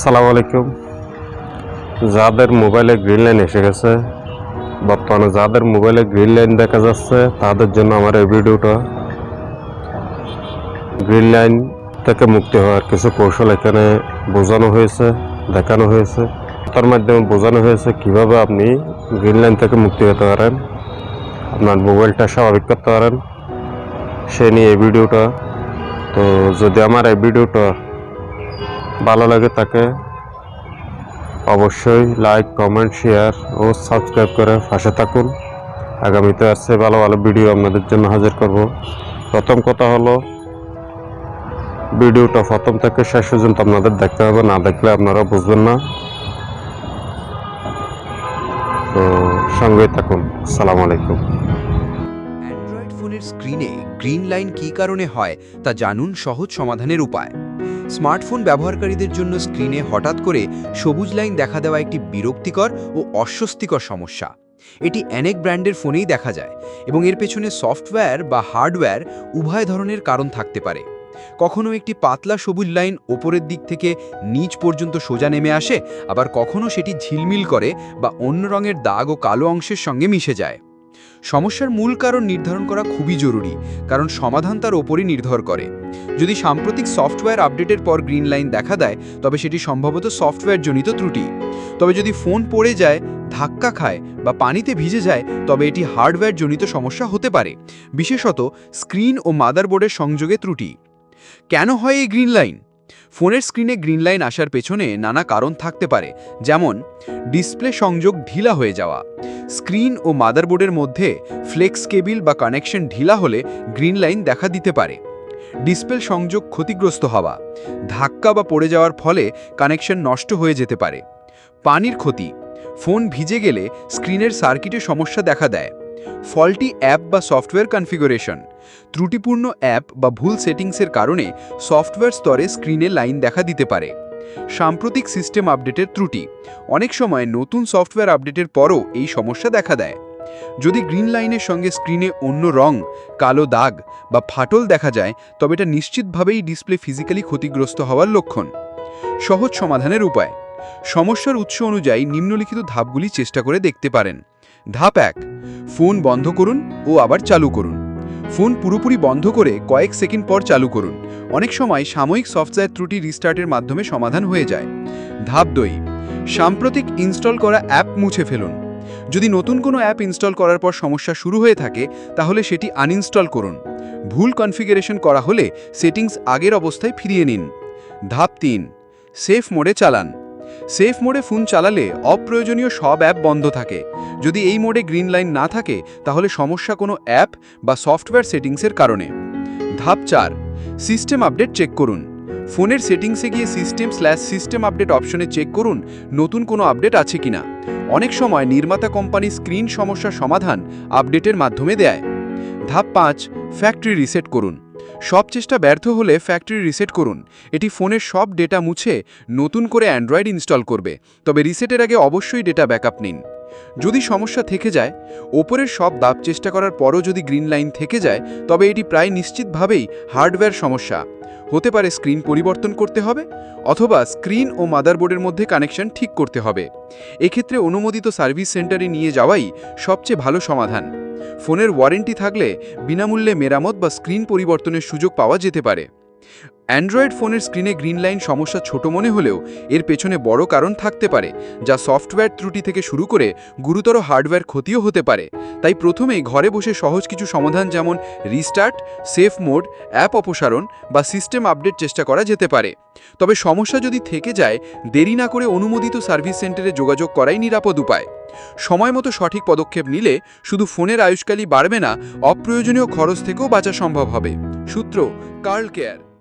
সালাম আলাইকুম। যাদের মোবাইলে গ্রিন লাইন এসে গেছে, বর্তমানে যাদের মোবাইলে গ্রিন লাইন দেখা যাচ্ছে, তাদের জন্য আমার এই ভিডিওটা গ্রিন লাইন থেকে মুক্তি হওয়ার কিছু কৌশল এখানে বোঝানো হয়েছে, দেখানো হয়েছে। তার মাধ্যমে বোঝানো হয়েছে কীভাবে আপনি গ্রিন লাইন থেকে মুক্তি হতে পারেন, আপনার মোবাইলটা স্বাভাবিক করতে পারেন। সে নিয়ে এই ভিডিওটা। তো যদি আমার এই ভিডিওটা ভালো লাগে তাকে, অবশ্যই লাইক কমেন্ট শেয়ার ও সাবস্ক্রাইব করে পাশে থাকুন। আগামীতে আসছে ভালো ভালো ভিডিও আপনাদের জন্য হাজির করব। প্রথম কথা হলো ভিডিওটা প্রথম থেকে শেষ পর্যন্ত আপনাদের দেখতে হবে, না দেখলে আপনারা বুঝবেন না। তো সঙ্গে থাকুন সালাম আলাইকুম। অ্যান্ড্রয়েড ফোনের স্ক্রিনে গ্রিন লাইন কী কারণে হয় তা জানুন সহজ সমাধানের উপায়। স্মার্টফোন ব্যবহারকারীদের জন্য স্ক্রিনে হঠাৎ করে সবুজ লাইন দেখা দেওয়া একটি বিরক্তিকর ও অস্বস্তিকর সমস্যা। এটি অনেক ব্র্যান্ডের ফোনেই দেখা যায় এবং এর পেছনে সফটওয়্যার বা হার্ডওয়্যার উভয় ধরনের কারণ থাকতে পারে। কখনো একটি পাতলা সবুজ লাইন ওপরের দিক থেকে নিচ পর্যন্ত সোজা নেমে আসে, আবার কখনো সেটি ঝিলমিল করে বা অন্য রঙের দাগ ও কালো অংশের সঙ্গে মিশে যায়। সমস্যার মূল কারণ নির্ধারণ করা খুবই জরুরি, কারণ সমাধান তার ওপরই নির্ভর করে। যদি সাম্প্রতিক সফটওয়্যার আপডেটের পর গ্রিন লাইন দেখা দেয়, তবে সেটি সম্ভবত সফটওয়্যার জনিত ত্রুটি। তবে যদি ফোন পড়ে যায়, ধাক্কা খায় বা পানিতে ভিজে যায়, তবে এটি হার্ডওয়্যার জনিত সমস্যা হতে পারে, বিশেষত স্ক্রিন ও মাদারবোর্ডের সংযোগে ত্রুটি। কেন হয় এই গ্রিন লাইন? ফোনের স্ক্রিনে গ্রিন লাইন আসার পেছনে নানা কারণ থাকতে পারে, যেমন ডিসপ্লে সংযোগ ঢিলা হয়ে যাওয়া, স্ক্রিন ও মাদারবোর্ডের মধ্যে ফ্লেক্স কেবিল বা কানেকশন ঢিলা হলে গ্রিন লাইন দেখা দিতে পারে, ডিসপ্লে সংযোগ ক্ষতিগ্রস্ত হওয়া, ধাক্কা বা পড়ে যাওয়ার ফলে কানেকশন নষ্ট হয়ে যেতে পারে, পানির ক্ষতি, ফোন ভিজে গেলে স্ক্রিনের সার্কিটে সমস্যা দেখা দেয়। ফল্টি অ্যাপ বা সফটওয়্যার কনফিগারেশন। ত্রুটিপূর্ণ অ্যাপ বা ভুল সেটিংসের কারণে সফটওয়্যার স্তরে স্ক্রিনে লাইন দেখা দিতে পারে। সাম্প্রতিক সিস্টেম আপডেটের ত্রুটি। অনেক সময় নতুন সফটওয়্যার আপডেটের পরও এই সমস্যা দেখা দেয়। যদি গ্রিন লাইনের সঙ্গে স্ক্রিনে অন্য রং, কালো দাগ বা ফাটল দেখা যায়, তবে এটা নিশ্চিতভাবেই ডিসপ্লে ফিজিক্যালি ক্ষতিগ্রস্ত হওয়ার লক্ষণ। সহজ সমাধানের উপায়। সমস্যার উৎস অনুযায়ী নিম্নলিখিত ধাপগুলি চেষ্টা করে দেখতে পারেন। ধাপ এক, ফোন বন্ধ করুন ও আবার চালু করুন। ফোন পুরোপুরি বন্ধ করে কয়েক সেকেন্ড পর চালু করুন। অনেক সময় সাময়িক সফটওয়্যার ত্রুটি রিস্টার্টের মাধ্যমে সমাধান হয়ে যায়। ধাপ দুই, সাম্প্রতিক ইনস্টল করা অ্যাপ মুছে ফেলুন। যদি নতুন কোনো অ্যাপ ইনস্টল করার পর সমস্যা শুরু হয়ে থাকে, তাহলে সেটি আনইনস্টল করুন। ভুল কনফিগারেশন করা হলে সেটিংস আগের অবস্থায় ফিরিয়ে নিন। ধাপ তিন, সেফ মোডে চালান। সেফ মোডে ফোন চালালে অপ্রয়োজনীয় সব অ্যাপ বন্ধ থাকে। যদি এই মোডে গ্রিন লাইন না থাকে, তাহলে সমস্যা কোনো অ্যাপ বা সফটওয়্যার সেটিংসের কারণে। ধাপ চার, সিস্টেম আপডেট চেক করুন। ফোনের সেটিংসে গিয়ে সিস্টেম স্ল্যাশ সিস্টেম আপডেট অপশনে চেক করুন, নতুন কোনো আপডেট আছে কিনা। অনেক সময় নির্মাতা কোম্পানি স্ক্রিন সমস্যার সমাধান আপডেটের মাধ্যমে দেয়। ধাপ পাঁচ, ফ্যাক্টরি রিসেট করুন। সব চেষ্টা ব্যর্থ হলে ফ্যাক্টরি রিসেট করুন। এটি ফোনের সব ডেটা মুছে নতুন করে অ্যান্ড্রয়েড ইনস্টল করবে। তবে রিসেটের আগে অবশ্যই ডেটা ব্যাকআপ নিন। যদি সমস্যা থেকে যায়, ওপরের সব দাব চেষ্টা করার পরও যদি গ্রিন লাইন থেকে যায়, তবে এটি প্রায় নিশ্চিতভাবেই হার্ডওয়্যার সমস্যা। হতে পারে স্ক্রিন পরিবর্তন করতে হবে, অথবা স্ক্রিন ও মাদারবোর্ডের মধ্যে কানেকশন ঠিক করতে হবে। এক্ষেত্রে অনুমোদিত সার্ভিস সেন্টারে নিয়ে যাওয়াই সবচেয়ে ভালো সমাধান। ফোনের ওয়ারেন্টি থাকলে বিনামূল্যে মেরামত বা স্ক্রিন পরিবর্তনের সুযোগ পাওয়া যেতে পারে। অ্যান্ড্রয়েড ফোনের স্ক্রিনে গ্রিন লাইন সমস্যা ছোট মনে হলেও এর পেছনে বড় কারণ থাকতে পারে, যা সফটওয়্যার ত্রুটি থেকে শুরু করে গুরুতর হার্ডওয়্যার ক্ষতিও হতে পারে। তাই প্রথমেই ঘরে বসে সহজ কিছু সমাধান যেমন রিস্টার্ট, সেফ মোড, অ্যাপ অপসারণ বা সিস্টেম আপডেট চেষ্টা করা যেতে পারে। তবে সমস্যা যদি থেকে যায়, দেরি না করে অনুমোদিত সার্ভিস সেন্টারে যোগাযোগ করাই নিরাপদ উপায়। সময় মতো সঠিক পদক্ষেপ নিলে শুধু ফোনের আয়ুষ্কালই বাড়বে না, অপ্রয়োজনীয় খরচ থেকেও বাঁচা সম্ভব হবে। সূত্র কার্ল কেয়ার